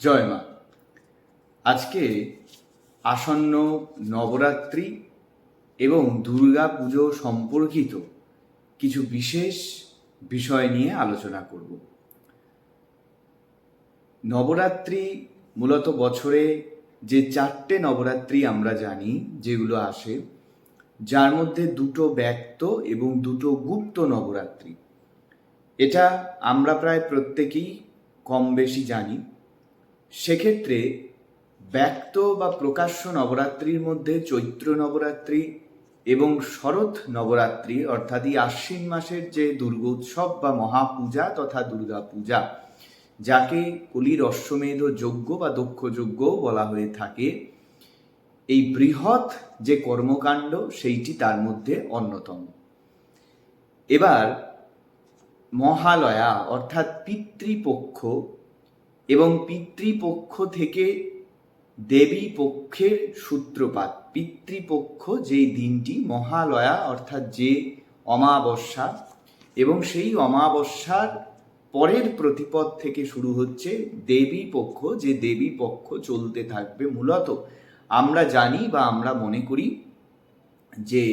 জয় মা। আজকে আসন্ন নবরাত্রি এবং দুর্গা পুজো সম্পর্কিত কিছু বিশেষ বিষয় নিয়ে আলোচনা করব। নবরাত্রি মূলত বছরে যে চারটে নবরাত্রি আমরা জানি, যেগুলো আসে, যার মধ্যে দুটো ব্যক্ত এবং দুটো গুপ্ত নবরাত্রি। এটা আমরা প্রায় প্রত্যেকেই কম বেশি জানি। সেক্ষেত্রে ব্যক্ত বা প্রকাশ্য নবরাত্রির মধ্যে চৈত্র নবরাত্রি এবং শরৎ নবরাত্রি, অর্থাৎ এই আশ্বিন মাসের যে দুর্গোৎসব বা মহাপূজা তথা দুর্গা পূজা যাকে কলির অশ্বমেধ যজ্ঞ বা দক্ষ যজ্ঞ বলা হয়ে থাকে, এই বৃহৎ যে কর্মকাণ্ড সেইটি তার মধ্যে অন্যতম। এবার মহালয়া, অর্থাৎ পিতৃপক্ষ এবং পিতৃপক্ষ থেকে দেবী পক্ষের সূত্রপাত। পিতৃপক্ষ যেই দিনটি, মহালয়া, অর্থাৎ যে অমাবস্যা, এবং সেই অমাবস্যার পরের প্রতিপদ থেকে শুরু হচ্ছে দেবী পক্ষ যে দেবী পক্ষ চলতে থাকবে মূলত। আমরা জানি বা আমরা মনে করি যে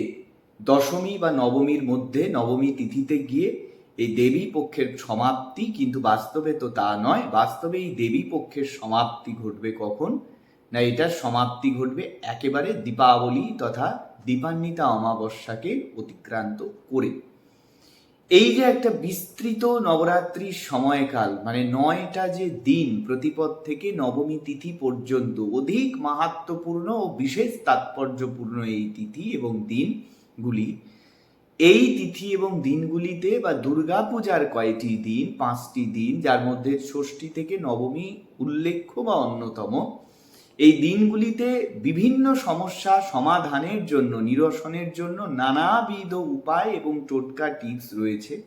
দশমী বা নবমীর মধ্যে, নবমী তিথিতে গিয়ে এই দেবী পক্ষের সমাপ্তি কিন্তু বাস্তবে তো তা নয়। বাস্তবে এই দেবী পক্ষের সমাপ্তি ঘটবে কখন? না এটার সমাপ্তি ঘটবে একেবারে দীপাবলি তথা দীপান্বিতা অমাবস্যাকে অতিক্রান্ত করে। এই যে একটা বিস্তৃত নবরাত্রির সময়কাল মানে নয়টা যে দিন প্রতিপদ থেকে নবমী তিথি পর্যন্ত, অধিক মাহাত্মপূর্ণ ও বিশেষ তাৎপর্যপূর্ণ এই তিথি এবং দিনগুলি এই তিথি এবং দিনগুলিতে বা দুর্গাপূজার কয়টি দিন, পাঁচটি দিন, যার মধ্যে ষষ্ঠী থেকে নবমী উল্লেখ্য বা অন্যতম, এই দিনগুলিতে বিভিন্ন সমস্যা সমাধানের জন্য, নিরসনের জন্য নানাবিধ উপায় এবং টোটকা টিপস রয়েছে,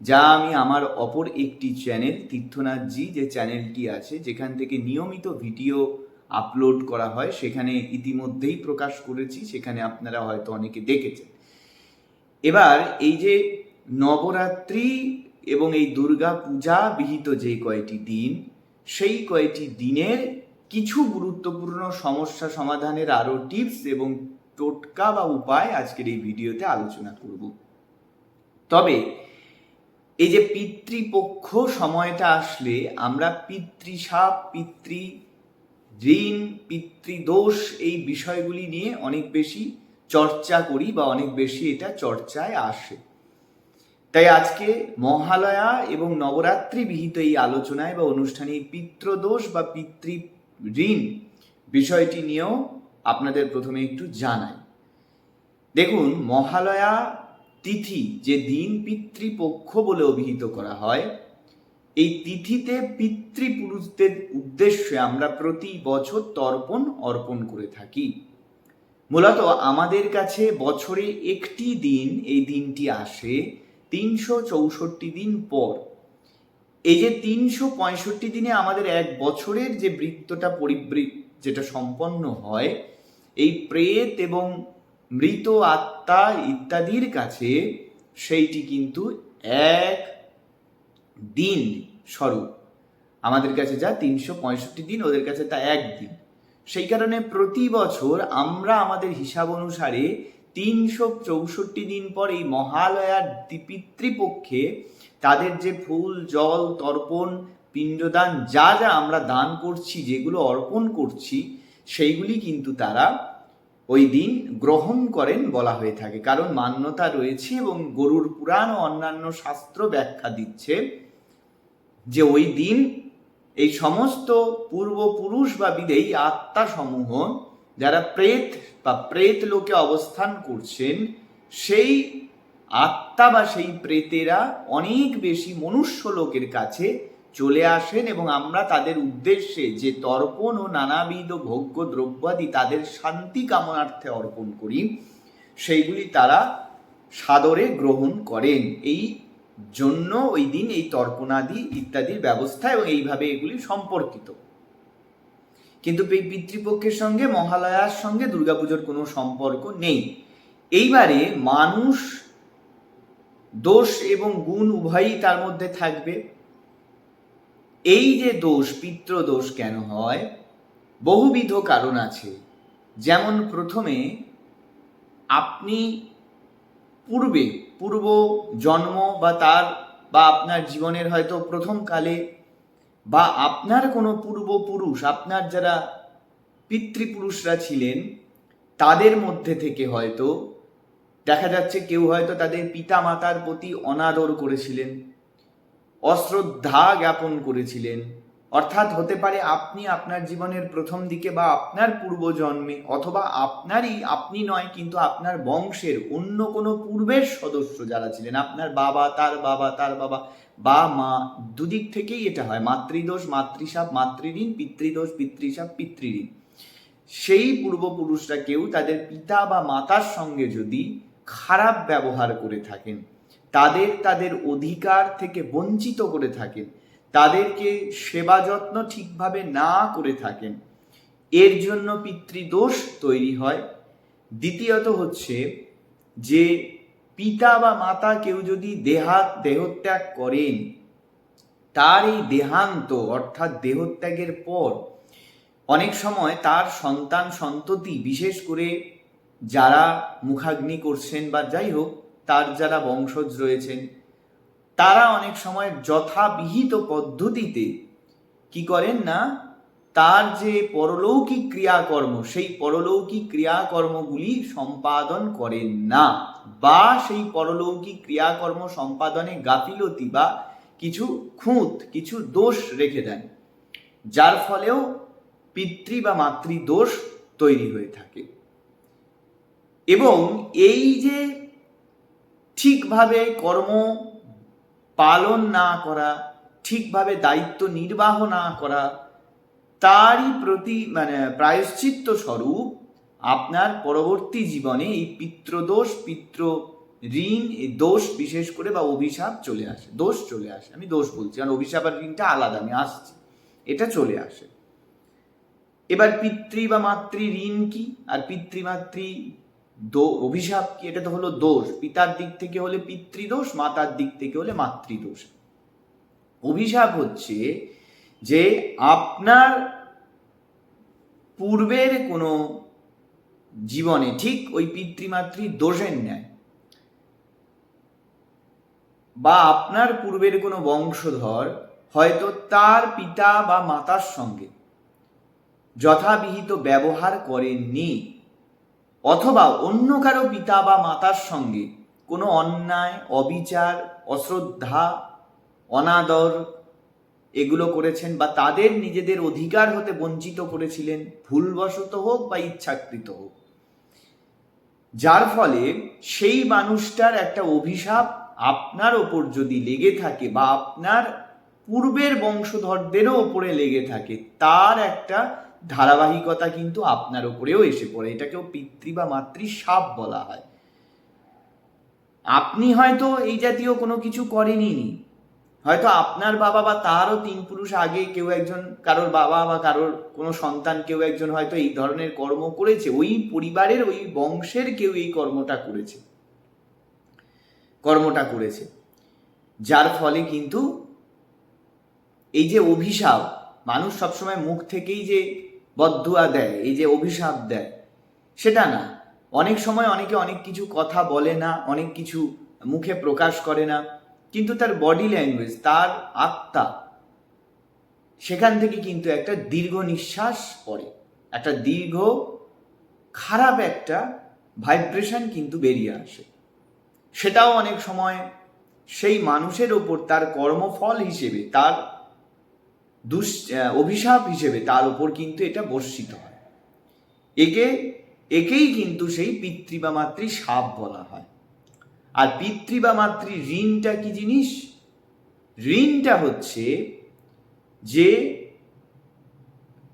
যা আমি আমার অপর একটি চ্যানেল তীর্থনাথজি, যে চ্যানেলটি আছে, যেখান থেকে নিয়মিত ভিডিও আপলোড করা হয়, সেখানে ইতিমধ্যেই প্রকাশ করেছি, সেখানে আপনারা হয়তো অনেকে দেখেছেন। এবার এই যে নবরাত্রি এবং এই দুর্গা পূজা বিহিত যে কয়টি দিন, সেই কয়টি দিনের কিছু গুরুত্বপূর্ণ সমস্যা সমাধানের আরও টিপস এবং টোটকা বা উপায় আজকের এই ভিডিওতে আলোচনা করব। তবে এই যে পিতৃপক্ষ সময়টা আসলে আমরা পিতৃসাপ পিতৃ ঋণ পিতৃদোষ এই বিষয়গুলি নিয়ে অনেক বেশি চর্চা করি বা অনেক বেশি এটা চর্চায় আসে। তাই আজকে মহালয়া এবং নবরাত্রি বিহিত এই আলোচনায় বা অনুষ্ঠানে পিতৃদোষ বা পিতৃ ঋণ বিষয়টি নিয়েও আপনাদের প্রথমে একটু জানাই। দেখুন, মহালয়া তিথি যে দিন পিতৃপক্ষ বলে অভিহিত করা হয়, এই তিথিতে পিতৃপুরুষদের উদ্দেশ্যে আমরা প্রতি বছর তর্পণ অর্পণ করে থাকি। মূলত আমাদের কাছে বছরে একটি দিন এই দিনটি আসে তিনশো চৌষট্টি দিন পর। এই যে তিনশো পঁয়ষট্টি দিনে আমাদের এক বছরের যে বৃত্তটা পরিবৃ, যেটা সম্পন্ন হয়, এই প্রেত এবং মৃত আত্মা ইত্যাদির কাছে সেইটি কিন্তু এক দিন স্বরূপ। আমাদের কাছে যা তিনশো পঁয়ষট্টি দিন, ওদের কাছে তা এক দিন। সেই কারণে প্রতি বছর আমরা আমাদের হিসাব অনুসারে তিনশো চৌষট্টি দিন পর এই মহালয়ার পিতৃপক্ষে তাদের যে ফুল, জল, তর্পণ, পিণ্ডদান, যা যা আমরা দান করছি, যেগুলো অর্পণ করছি, সেইগুলি কিন্তু তারা ওই দিন গ্রহণ করেন বলা হয়ে থাকে। কারণ মান্যতা রয়েছে এবং গরুর পুরাণ ও অন্যান্য শাস্ত্র ব্যাখ্যা দিচ্ছে যে ওই দিন এই সমস্ত পূর্বপুরুষ বা বিদেয়ী আত্মাসমূহ যারা প্রেত বা প্রেত লোকে অবস্থান করছেন, সেই আত্মা বা সেই প্রেতেরা অনেক বেশি মনুষ্য লোকের কাছে চলে আসেন এবং আমরা তাদের উদ্দেশ্যে যে তর্পণ ও নানাবিধ ভোগ্য দ্রব্যাদি তাদের শান্তি কামনার্থে অর্পণ করি, সেইগুলি তারা সাদরে গ্রহণ করেন। এই জন্য ওই দিন এই তর্পণাদি ইত্যাদির ব্যবস্থা এবং এইভাবে এগুলি সম্পর্কিত। কিন্তু এই পিতৃপক্ষের সঙ্গে, মহালয়ার সঙ্গে দুর্গাপুজোর কোনো সম্পর্ক নেই। এইবারে মানুষ, দোষ এবং গুণ উভয়ই তার মধ্যে থাকবে। এই যে দোষ, পিতৃদোষ কেন হয়? বহুবিধ কারণ আছে। যেমন প্রথমে, আপনি পূর্বে পূর্ব, জন্ম বা তার বা আপনার জীবনের হয়তো প্রথম কালে বা আপনার কোনো পূর্বপুরুষ আপনার যারা পিতৃপুরুষরা ছিলেন, তাদের মধ্যে থেকে হয়তো দেখা যাচ্ছে কেউ হয়তো তাদের পিতা মাতার প্রতি অনাদর করেছিলেন, অশ্রদ্ধা জ্ঞাপন করেছিলেন অর্থাৎ হতে পারে আপনি আপনার জীবনের প্রথম দিকে বা আপনার পূর্বজন্মে, অথবা আপনারই, আপনি নয়, কিন্তু আপনার বংশের অন্য কোনো পূর্বের সদস্য যারা ছিলেন, আপনার বাবা, তার বাবা তার বাবা, বা মা, দুদিক থেকেই এটা হয়। মাতৃদোষ মাতৃসাপ মাতৃঋণ, পিতৃদোষ পিতৃসাপ পিতৃঋণ। সেই পূর্বপুরুষরা কেউ তাদের পিতা বা মাতার সঙ্গে যদি খারাপ ব্যবহার করে থাকেন, তাদের তাদের অধিকার থেকে বঞ্চিত করে থাকেন তাদেরকে সেবা যত্ন ঠিকভাবে না করে থাকেন। এর জন্য পিতৃদোষ তৈরি হয়। দ্বিতীয়ত হচ্ছে যে পিতা বা মাতা কেউ যদি দেহাত দেহত্যাগ করেন, তার এই দেহান্ত অর্থাৎ দেহত্যাগের পর অনেক সময় তার সন্তান সন্ততি, বিশেষ করে যারা মুখাগ্নি করছেন বা যাই হোক, তার যারা বংশজ রয়েছেন তারা অনেক সময় যথাবিহিত পদ্ধতিতে কি করেন না? তার যে পরলৌকিক ক্রিয়াকর্ম, সেই পরলৌকিক ক্রিয়াকর্মগুলি সম্পাদন করেন না বা সেই পরলৌকিক ক্রিয়াকর্ম সম্পাদনে গাফিলতি বা কিছু খুঁত, কিছু দোষ রেখে দেন, যার ফলেও পিতৃ বা মাতৃ দোষ তৈরি হয়ে থাকে। এবং এই যে ঠিকভাবে কর্ম পালন না করা, ঠিকভাবে দায়িত্ব নির্বাহ না করা, তারই প্রতি মানে প্রায়শ্চিত্ত স্বরূপ আপনার পরবর্তী জীবনে এই পিতৃদোষ পিতৃ ঋণ, এই দোষ বিশেষ করে বা অভিশাপ চলে আসে। দোষ চলে আসে। আমি দোষ বলছি, কারণ অভিশাপ আর ঋণটা আলাদা, আমি আসছি। এটা চলে আসে। এবার পিতৃ বা মাতৃ ঋণ কি? আর পিতৃমাতৃ দো, অভিশাপ কি? এটা তো হলো দোষ। পিতার দিক থেকে হলে পিতৃদোষ, মাতার দিক থেকে হলে মাতৃদোষ। অভিশাপ হচ্ছে যে আপনার পূর্বের কোনো জীবনে ঠিক ওই পিতৃমাতৃ দোষের ন্যায় বা আপনার পূর্বের কোনো বংশধর হয়তো তার পিতা বা মাতার সঙ্গে যথাবিহিত ব্যবহার করেননি। অথবা অন্য কারও পিতা বা মাতার সঙ্গে কোনো অন্যায়, অবিচার, অশ্রদ্ধা, অনাদর এগুলো করেছেন বা তাদের নিজেদের অধিকার হতে বঞ্চিত করেছিলেন, ভুলবশত হোক বা ইচ্ছাকৃত হোক। যার ফলে সেই মানুষটার একটা অভিশাপ আপনার ওপর যদি লেগে থাকে বা আপনার পূর্বের বংশধরদেরও ওপরে লেগে থাকে, তার একটা ধারাবাহিকতা কিন্তু আপনার ওপরেও এসে পড়ে। এটাকেও পিতৃ বা মাতৃ সাপ বলা হয়। আপনি হয়তো এই জাতীয় কোনো কিছু করেনি হয়তো আপনার বাবা বা তারও তিন পুরুষ আগে কেউ একজন, কারোর বাবা বা কারোর কোনো সন্তান কেউ একজন হয়তো এই ধরনের কর্ম করেছে। ওই পরিবারের, ওই বংশের কেউ এই কর্মটা করেছে। কর্মটা করেছে। যার ফলে কিন্তু এই যে অভিশাপ, মানুষ সবসময় মুখ থেকেই যে বদুয়া দেয়, এই যে অভিশাপ দেয়, সেটা না। অনেক সময় অনেকে অনেক কিছু কথা বলে না, অনেক কিছু মুখে প্রকাশ করে না, কিন্তু তার বডি ল্যাঙ্গুয়েজ তার আত্মা, সেখান থেকে কিন্তু একটা দীর্ঘ নিঃশ্বাস পড়ে। একটা দীর্ঘ, খারাপ একটা ভাইব্রেশন কিন্তু বেরিয়ে আসে। সেটাও অনেক সময় সেই মানুষের ওপর তার কর্মফল হিসেবে, তার দুষ অভিশাপ হিসেবে তার উপর কিন্তু এটা বর্ষিত হয়। একে, একেই কিন্তু সেই পিতৃ বা মাতৃ সাপ বলা হয়। আর পিতৃ বা মাতৃ ঋণটা কি জিনিস? ঋণটা হচ্ছে যে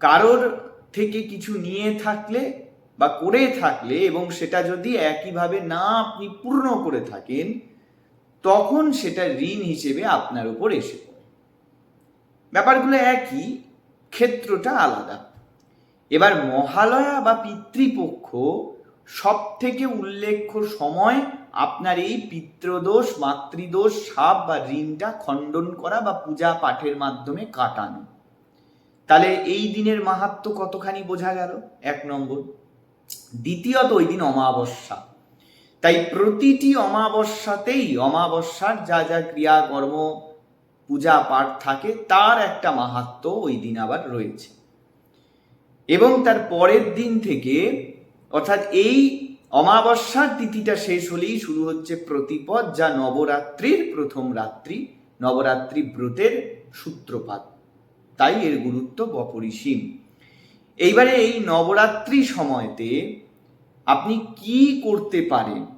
কারোর থেকে কিছু নিয়ে থাকলে বা করে থাকলে এবং সেটা যদি একইভাবে না আপনি পূর্ণ করে থাকেন, তখন সেটা ঋণ হিসেবে আপনার উপর এসে ব্যাপারগুলো একই, ক্ষেত্রটা আলাদা। এবার মহালয়া বা পিতৃপক্ষ সব থেকে উল্লেখ্য সময় আপনার এই পিতৃদোষ মাতৃদোষ, সাপ বা ঋণটা খণ্ডন করা বা পূজা পাঠের মাধ্যমে কাটানো। তাহলে এই দিনের মাহাত্ম কতখানি বোঝা গেল? এক নম্বর, দ্বিতীয়ত ওই দিন অমাবস্যা। তাই প্রতিটি অমাবস্যাতেই অমাবস্যার যা যা ক্রিয়াকর্ম পূজা পাঠ থাকে, তার একটা মাহাত্ম ওই দিন আবার রয়েছে। এবং তার পরের দিন থেকে, অর্থাৎ এই অমাবস্যার তিথিটা শেষ হলেই শুরু হচ্ছে প্রতিপদ যা নবরাত্রির প্রথম রাত্রি, নবরাত্রি ব্রতের সূত্রপাত। তাই এর গুরুত্ব অপরিসীম। এইবারে এই নবরাত্রি সময়তে আপনি কি করতে পারেন?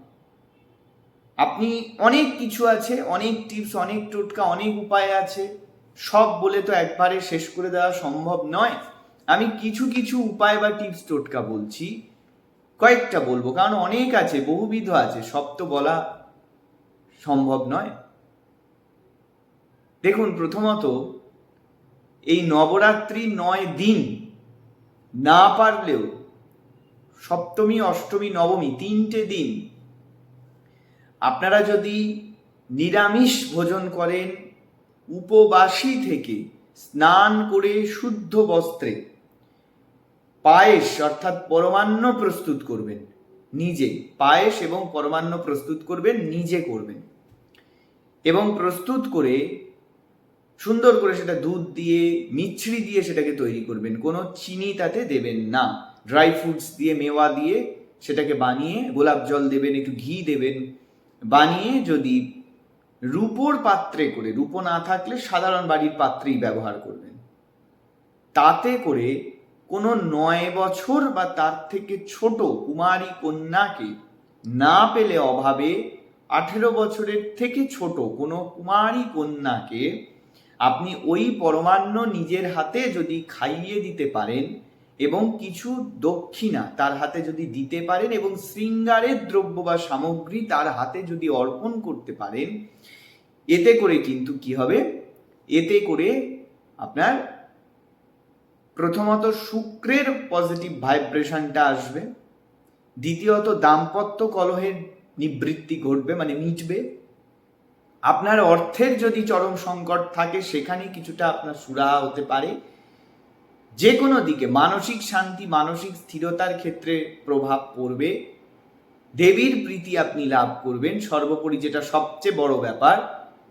আপনি অনেক কিছু আছে, অনেক টিপস অনেক টোটকা, অনেক উপায় আছে। সব বলে তো একবারে শেষ করে দেওয়া সম্ভব নয়। আমি কিছু কিছু উপায় বা টিপস টোটকা বলছি। কয়েকটা বলব, কারণ অনেক আছে, বহুবিধ আছে। সব তো বলা সম্ভব নয়। দেখুন, প্রথমত, এই নবরাত্রি নয় দিন না পারলেও সপ্তমী, অষ্টমী, নবমী তিনটে দিন আপনারা যদি নিরামিষ ভোজন করেন, উপবাসী থেকে স্নান করে শুদ্ধ বস্ত্রে, পায়েস অর্থাৎ পরমান্ন প্রস্তুত করবেন, নিজে, পায়েস এবং পরমান্ন প্রস্তুত করবেন, নিজে করবেন। এবং প্রস্তুত করে সুন্দর করে সেটা দুধ দিয়ে, মিছরি দিয়ে সেটাকে তৈরি করবেন। কোনো চিনি তাতে দেবেন না। ড্রাই ফ্রুটস দিয়ে, মেওয়া দিয়ে সেটাকে বানিয়ে গোলাপ জল দেবেন, একটু ঘি দেবেন। বানিয়ে যদি রূপোর পাত্রে করে, রূপো না থাকলে সাধারণ বাড়ির পাত্রেই ব্যবহার করবেন। তাতে করে কোনো নয় বছর বা তার থেকে ছোট কুমারী কন্যাকে না পেলে অভাবে আঠেরো বছরের থেকে ছোট কোনো কুমারী কন্যাকে আপনি ওই পরমান্ন নিজের হাতে যদি খাইয়ে দিতে পারেন এবং কিছু দক্ষিণা তার হাতে যদি দিতে পারেন এবং শৃঙ্গারের দ্রব্য বা সামগ্রী তার হাতে যদি অর্পণ করতে পারেন, এতে করে কিন্তু কি হবে? এতে করে আপনার প্রথমত শুক্রের পজিটিভ ভাইব্রেশনটা আসবে, দ্বিতীয়ত দাম্পত্য কলহের নিবৃত্তি ঘটবে মানে মিটবে। আপনার অর্থের যদি চরম সংকট থাকে, সেখানে কিছুটা আপনার সুরাহা হতে পারে। যে কোনো দিকে মানসিক শান্তি, মানসিক স্থিরতার ক্ষেত্রে প্রভাব পড়বে। দেবীর প্রীতি আপনি লাভ করবেন, সর্বোপরি যেটা সবচেয়ে বড় ব্যাপার।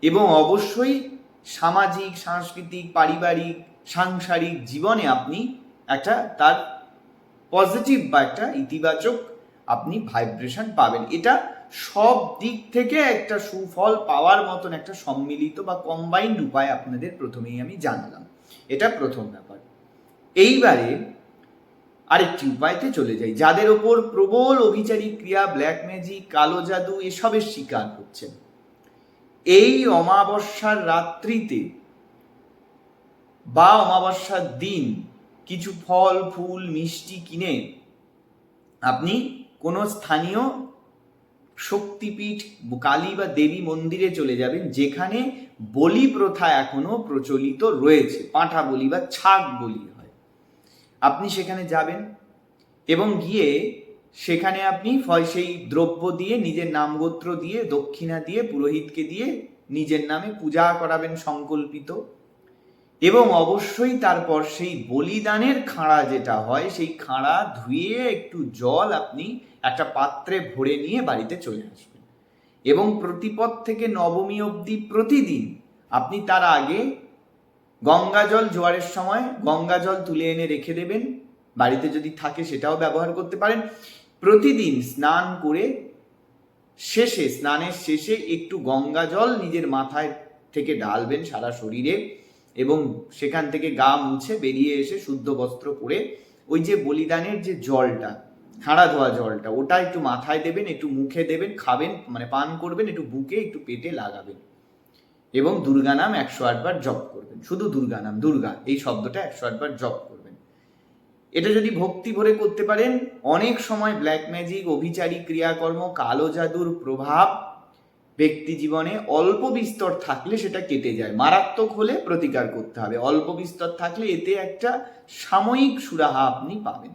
এবং অবশ্যই সামাজিক, সাংস্কৃতিক, পারিবারিক, সাংসারিক জীবনে আপনি একটা তার পজিটিভ বা একটা ইতিবাচক আপনি ভাইব্রেশন পাবেন। এটা সব দিক থেকে একটা সুফল পাওয়ার মতন একটা সম্মিলিত বা কম্বাইন্ড উপায় আপনাদের প্রথমেই আমি জানালাম। এটা প্রথম ব্যাপার। এইবারে আরেকটি উপায়তে চলে যাই, যাদের ওপর প্রবল অভিচারী ক্রিয়া ব্ল্যাক ম্যাজিক কালো জাদু এসবের শিকার হচ্ছেন। এই অমাবস্যার রাত্রিতে বা অমাবস্যার দিন কিছু ফল, ফুল, মিষ্টি কিনে আপনি কোনো স্থানীয় শক্তিপীঠ, কালী বা দেবী মন্দিরে চলে যাবেন, যেখানে বলি প্রথা এখনও প্রচলিত রয়েছে। পাঁঠা বলি বা ছাগ বলি আপনি সেখানে যাবেন এবং গিয়ে সেখানে আপনি ফয় সেই দ্রব্য দিয়ে, নিজের নামগোত্র দিয়ে, দক্ষিণা দিয়ে, পুরোহিতকে দিয়ে নিজের নামে পূজা করাবেন সংকল্পিত। এবং অবশ্যই তারপর সেই বলিদানের খাঁড়া যেটা হয়, সেই খাঁড়া ধুয়ে একটু জল আপনি একটা পাত্রে ভরে নিয়ে বাড়িতে চলে আসবেন। এবং প্রতিপদ থেকে নবমী অবধি প্রতিদিন আপনি তার আগে গঙ্গা জল জোয়ারের সময় গঙ্গা জল তুলে এনে রেখে দেবেন। বাড়িতে যদি থাকে সেটাও ব্যবহার করতে পারেন। প্রতিদিন স্নান করে শেষে, স্নানের শেষে একটু গঙ্গা জল নিজের মাথায় থেকে ঢালবেন সারা শরীরে এবং সেখান থেকে গা মুছে বেরিয়ে এসে শুদ্ধ বস্ত্র পরে ওই যে বলিদানের যে জলটা খাড়া ধোয়া জলটা, ওটা একটু মাথায় দেবেন, একটু মুখে দেবেন, খাবেন মানে পান করবেন, একটু বুকে, একটু পেটে লাগাবেন। এবং দুর্গা নাম একশো আটবার জপ করবেন। শুধু দুর্গা নাম, দুর্গা, এই শব্দটা একশো আটবার জপ করবেন। এটা যদি ভক্তি ভরে করতে পারেন, অনেক সময় ব্ল্যাক ম্যাজিক অভিচারী ক্রিয়াকর্ম, কালো জাদুর প্রভাব ব্যক্তি জীবনে অল্প বিস্তর থাকলে সেটা কেটে যায়। মারাত্মক হলে প্রতিকার করতে হবে। অল্প বিস্তর থাকলে এতে একটা সাময়িক সুরাহা আপনি পাবেন।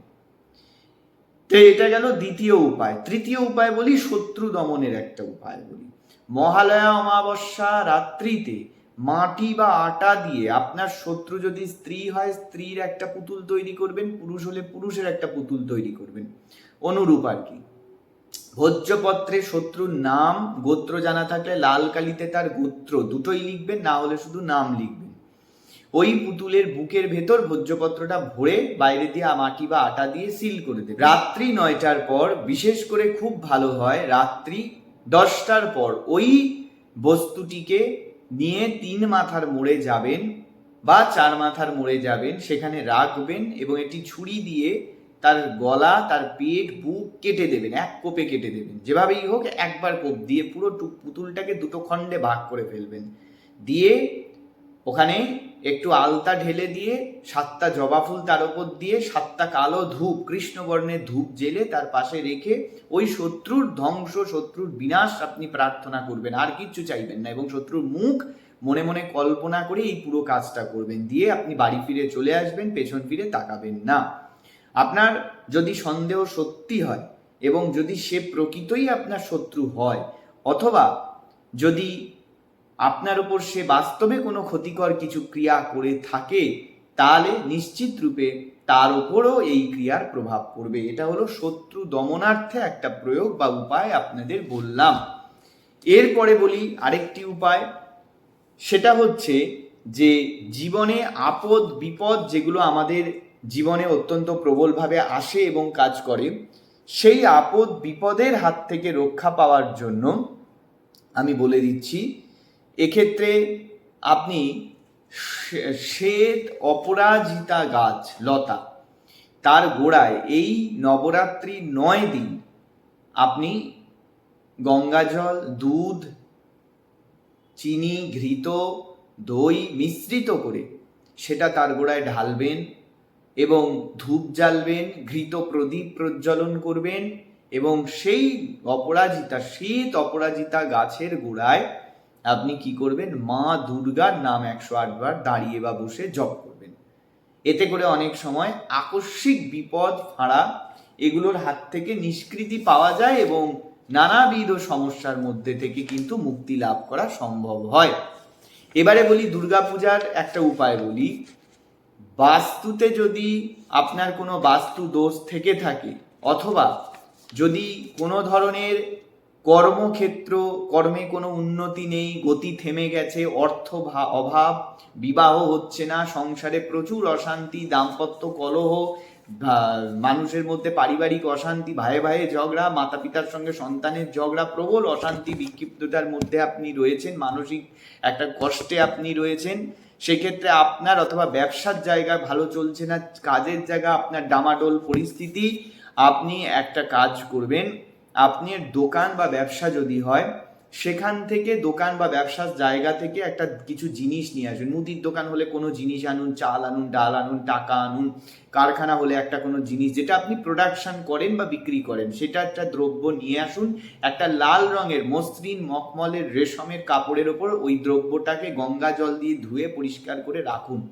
তো এটা গেল দ্বিতীয় উপায়। তৃতীয় উপায় বলি শত্রু দমনের একটা উপায় বলি। মহালয়া অমাবস্যা রাত্রিতে মাটি বা আটা দিয়ে আপনার শত্রু যদি স্ত্রী হয়, স্ত্রীর একটা পুতুল তৈরি করবেন, পুরুষ হলে পুরুষের একটা পুতুল তৈরি করবেন। অনুরূপ আর কি। ভোজ্যপত্রে শত্রুর নাম, গোত্র জানা থাকলে লাল কালিতে তার গোত্র, দুটোই লিখবেন, না হলে শুধু নাম লিখবেন। ওই পুতুলের বুকের ভেতর ভোজ্যপত্রটা ভরে বাইরে দিয়ে মাটি বা আটা দিয়ে সিল করে দেবে রাত্রি নয়টার পর, বিশেষ করে খুব ভালো হয়, রাত্রি দশটার পর ওই বস্তুটিকে নিয়ে তিন মাথার মোড়ে যাবেন বা চার মাথার মোড়ে যাবেন, সেখানে রাখবেন এবং একটি ছুরি দিয়ে তার গলা, তার পেট, বুক কেটে দেবেন, এক কোপে কেটে দেবেন। যেভাবেই হোক, একবার কোপ দিয়ে পুরো পুতুলটাকে দুটো খণ্ডে ভাগ করে ফেলবেন। দিয়ে ওখানে একটু আলতা ঢেলে দিয়ে, সাতটা জবা ফুল তার উপর দিয়ে, সাতটা কালো ধূপ, কৃষ্ণবর্ণের ধূপ জেলে তার পাশে রেখে ওই শত্রুর ধ্বংস, শত্রুর বিনাশ আপনি প্রার্থনা করবেন। আর কিচ্ছু চাইবেন না এবং শত্রুর মুখ মনে মনে কল্পনা করে এই পুরো কাজটা করবেন। দিয়ে আপনি বাড়ি ফিরে চলে আসবেন, পেছন ফিরে তাকাবেন না। আপনার যদি সন্দেহ সত্যি হয় এবং যদি সে প্রকৃতই আপনার শত্রু হয়, অথবা যদি আপনার উপর সে বাস্তবে কোনো ক্ষতিকর কিছু ক্রিয়া করে থাকে, তাহলে নিশ্চিত রূপে তার উপরও এই ক্রিয়ার প্রভাব পড়বে। এটা হলো শত্রু দমনার্থে একটা প্রয়োগ বা উপায় আপনাদের বললাম। এরপরে বলি আরেকটি উপায়। সেটা হচ্ছে যে জীবনে আপদ, বিপদ যেগুলো আমাদের জীবনে অত্যন্ত প্রবলভাবে আসে এবং কাজ করে, সেই আপদ, বিপদের হাত থেকে রক্ষা পাওয়ার জন্য আমি বলে দিচ্ছি এক্ষেত্রে আপনি শ্বেত অপরাজিতা গাছ, লতা, তার গোড়ায় এই নবরাত্রি নয় দিন আপনি গঙ্গাজল, দুধ, চিনি, ঘৃত, দই মিশ্রিত করে সেটা তার গোড়ায় ঢালবেন এবং ধূপ জ্বালবেন, ঘৃত প্রদীপ প্রজ্বলন করবেন এবং সেই অপরাজিতা শীত অপরাজিতা গাছের গোড়ায় আপনি কি করবেন? মা দুর্গার নাম একশো আটবার দাঁড়িয়ে বা বসে জপ করবেন। এতে করে অনেক সময় আকস্মিক বিপদ, ফাঁড়া এগুলোর হাত থেকে নিষ্কৃতি পাওয়া যায় এবং নানাবিধ সমস্যার মধ্যে থেকে কিন্তু মুক্তি লাভ করা সম্ভব হয়। এবারে বলি দুর্গাপূজার একটা উপায় বলি। বাস্তুতে যদি আপনার কোনো বাস্তু দোষ থেকে থাকে অথবা যদি কোনো ধরনের কর্মক্ষেত্র, কর্মে কোনো উন্নতি নেই, গতি থেমে গেছে, অর্থ অভাব, বিবাহ হচ্ছে না, সংসারে প্রচুর অশান্তি, দাম্পত্য কলহ মানুষের মধ্যে পারিবারিক অশান্তি, ভাইয়ে ভাইয়ে ঝগড়া মাতা পিতার সঙ্গে সন্তানের ঝগড়া, প্রবল অশান্তি, বিক্ষিপ্ততার মধ্যে আপনি রয়েছেন, মানসিক একটা কষ্টে আপনি রয়েছেন, সেক্ষেত্রে আপনার অথবা ব্যবসার জায়গা ভালো চলছে না, কাজের জায়গা, আপনার ডামাডোল পরিস্থিতি, আপনি একটা কাজ করবেন। আপনি দোকান বা ব্যবসা যদি হয়, সেখান থেকে দোকান বা ব্যবসার জায়গা থেকে একটা কিছু জিনিস নিয়ে আসুন। মুদির দোকান হলে কোনো জিনিস আনুন, চাল আনুন, ডাল আনুন, টাকা আনুন, কারখানা হলে একটা কোনো জিনিস যেটা আপনি প্রোডাকশন করেন বা বিক্রি করেন, সেটা একটা দ্রব্য নিয়ে আসুন। একটা লাল রঙের মসৃণ মখমলের রেশমের কাপড়ের ওপর ওই দ্রব্যটাকে গঙ্গা জল দিয়ে ধুয়ে পরিষ্কার করে রাখুন।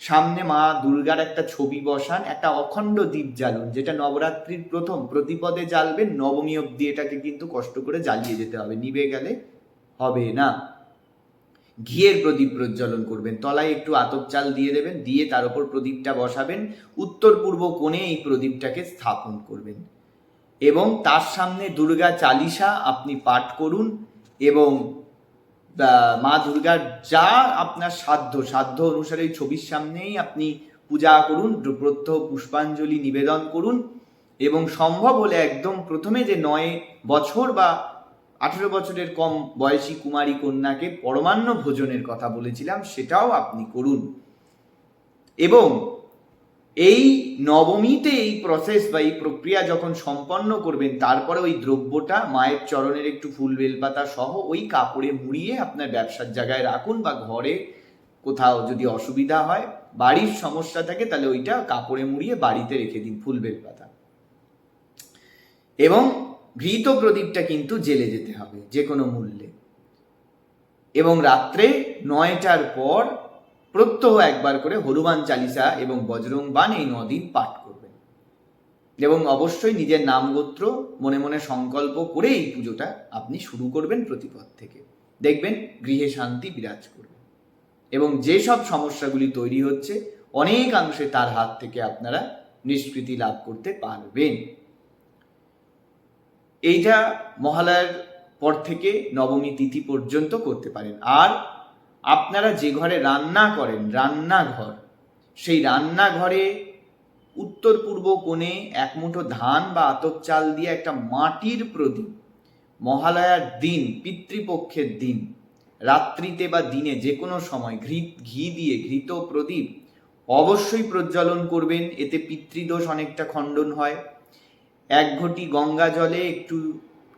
সামনে মা দুর্গার একটা ছবি বসান, একটা অখণ্ড দ্বীপ জ্বালুন, যেটা নবরাত্রির প্রথম প্রতিপদে জ্বালবেন নবমী অব্দি এটাকে কিন্তু কষ্ট করে জ্বালিয়ে যেতে হবে, নিভে গেলে হবে না। ঘিয়ের প্রদীপ প্রজ্বলন করবেন, তলায় একটু আতপ চাল দিয়ে দেবেন, দিয়ে তার উপর প্রদীপটা বসাবেন, উত্তর পূর্ব কোণে এই প্রদীপটাকে স্থাপন করবেন। এবং তার সামনে দুর্গা চালিসা আপনি পাঠ করুন এবং মা দুর্গার যা আপনার সাধ্য সাধ্য অনুসারে ওই ছবির সামনেই আপনি পূজা করুন প্রত্যহ পুষ্পাঞ্জলি নিবেদন করুন এবং সম্ভব হলে একদম প্রথমে যে নয় বছর বা আঠেরো বছরের কম বয়সী কুমারী কন্যাকে পরমান্ন ভোজনের কথা বলেছিলাম, সেটাও আপনি করুন। এবং এই নবমীতে এই প্রসেস বা এই প্রক্রিয়া যখন সম্পন্ন করবেন, তারপরে ওই দ্রব্যটা মায়ের চরণের একটু ফুল, বেলপাতা সহ ওই কাপড়ে মুড়িয়ে আপনার ব্যবসার জায়গায় রাখুন বা ঘরে কোথাও যদি অসুবিধা হয়, বাড়ির সমস্যা থাকে তাহলে ওইটা কাপড়ে মুড়িয়ে বাড়িতে রেখে দিন ফুল, বেলপাতা। এবং ঘৃত প্রদীপটা কিন্তু জেলে যেতে হবে যে কোনো মূল্যে। এবং রাত্রে নয়টার পর প্রত্যহ একবার করে হনুমান চালিসা এবং বজরং বান এই নদিন পাঠ করবেন। এবং অবশ্যই নিজের নাম গোত্র মনে মনে সংকল্প করে এই পুজোটা আপনি শুরু করবেন প্রতিপদ থেকে। দেখবেন গৃহে শান্তি বিরাজ করবে। এবং যেসব সমস্যাগুলি তৈরি হচ্ছে, অনেকাংশে তার হাত থেকে আপনারা নিষ্কৃতি লাভ করতে পারবেন। এইটা মহালয়ার পর থেকে নবমী তিথি পর্যন্ত করতে পারেন। আর আপনারা যে ঘরে রান্না করেন, রান্নাঘর, সেই রান্নাঘরে উত্তর পূর্ব কোণে এক মুঠো ধান বা আতপ চাল দিয়ে একটা মাটির প্রদীপ, মহালয়ার দিন, পিতৃপক্ষের দিন, রাত্রিতে বা দিনে যে কোনো সময় ঘৃ ঘি দিয়ে ঘৃত প্রদীপ অবশ্যই প্রজ্বলন করবেন, এতে পিতৃদোষ অনেকটা খণ্ডন হয়। এক ঘটি গঙ্গা জলে একটু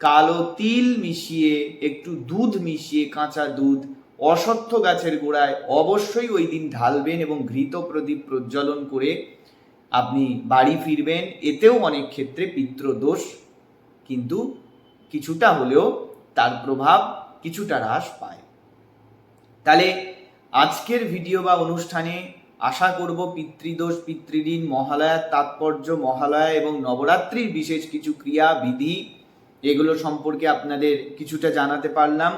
কালো তিল মিশিয়ে, একটু দুধ মিশিয়ে কাঁচা দুধ অসত্য গাছের গোড়ায় অবশ্যই ওই দিন ঢালবেন এবং ঘৃত প্রদীপ প্রজ্বলন করে আপনি বাড়ি ফিরবেন। এতেও অনেক ক্ষেত্রে পিতৃদোষ কিন্তু কিছুটা হলেও তার প্রভাব কিছুটা হ্রাস পায়। তাহলে আজকের ভিডিও বা অনুষ্ঠানে আশা করব পিতৃদোষ, পিতৃঋণ মহালয়ার তাৎপর্য, মহালয়া এবং নবরাত্রির বিশেষ কিছু ক্রিয়া, বিধি, এগুলো সম্পর্কে আপনাদের কিছুটা জানাতে পারলাম।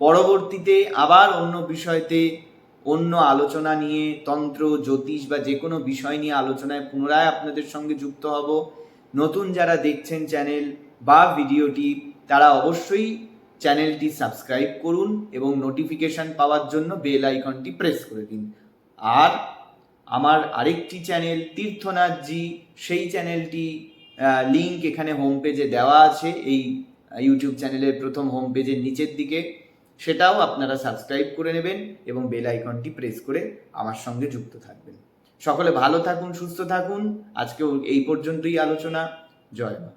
পরবর্তীতে আবার অন্য বিষয়তে অন্য আলোচনা নিয়ে তন্ত্র, জ্যোতিষ বা যে কোনো বিষয় নিয়ে আলোচনায় পুনরায় আপনাদের সঙ্গে যুক্ত হব। নতুন যারা দেখছেন চ্যানেল বা ভিডিওটি, তারা অবশ্যই চ্যানেলটি সাবস্ক্রাইব করুন এবং নোটিফিকেশন পাওয়ার জন্য বেল আইকনটি প্রেস করে দিন। আর আমার আরেকটি চ্যানেল, তীর্থনাথজি, সেই চ্যানেলটি লিংক এখানে হোম পেজে দেওয়া আছে। এই ইউটিউব চ্যানেলের প্রথম হোম পেজের নিচের দিকে। সেটাও আপনারা সাবস্ক্রাইব করে নেবেন এবং বেল আইকনটি প্রেস করে আমার সঙ্গে যুক্ত থাকবেন। সকলে ভালো থাকুন, সুস্থ থাকুন। আজকে এই পর্যন্তই আলোচনা। জয় মা।